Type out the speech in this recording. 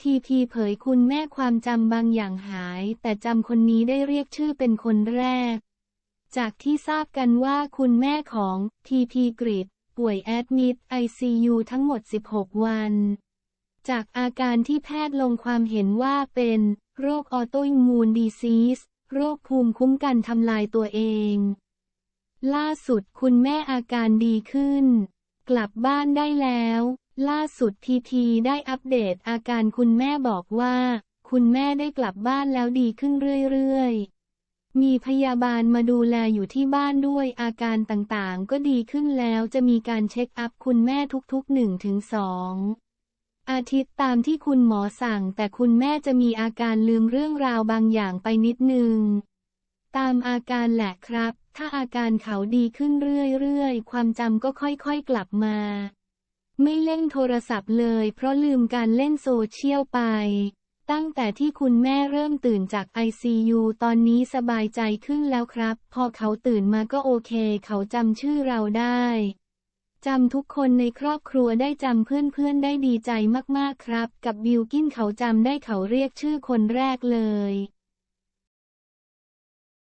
ทีพีเผยคุณแม่ความจำบางอย่างหาย แต่จำคนนี้ได้เรียกชื่อเป็นคนแรก จากที่ทราบกันว่าคุณแม่ของทีพีกริดป่วยแอดมิด ICU ทั้งหมด 16 วัน จากอาการที่แพทย์ลงความเห็นว่าเป็นโรคออโตอิมูนดีซีสโรคภูมิคุ้มกันทำลายตัวเอง ล่าสุดคุณแม่อาการดีขึ้น กลับบ้านได้แล้ว ล่าสุดทีทีได้อัปเดตอาการคุณแม่บอกว่า คุณแม่ได้กลับบ้านแล้วดีขึ้นเรื่อยๆ มีพยาบาลมาดูแลอยู่ที่บ้านด้วยอาการต่างๆ ก็ดีขึ้นแล้วจะมีการเช็คอัพคุณแม่ทุกๆ1ถึง2อาทิตย์ตามที่คุณหมอสั่ง แต่คุณแม่จะมีอาการลืมเรื่องราวบางอย่างไปนิดนึง ตามอาการแหละครับ ถ้าอาการเขาดีขึ้นเรื่อยๆ ความจำก็ค่อยๆกลับมา ไม่เล่นโทรศัพท์เลย เพราะลืมการเล่นโซเชียลไป ตั้งแต่ที่คุณแม่เริ่มตื่นจาก ICU ตอนนี้สบายใจขึ้นแล้วครับ พอเขาตื่นมาก็โอเค เขาจำชื่อเราได้จำทุกคนในครอบครัวได้จำเพื่อนๆได้ดีใจมากๆครับ กับบิลกินเขาจำได้เขาเรียกชื่อคนแรกเลย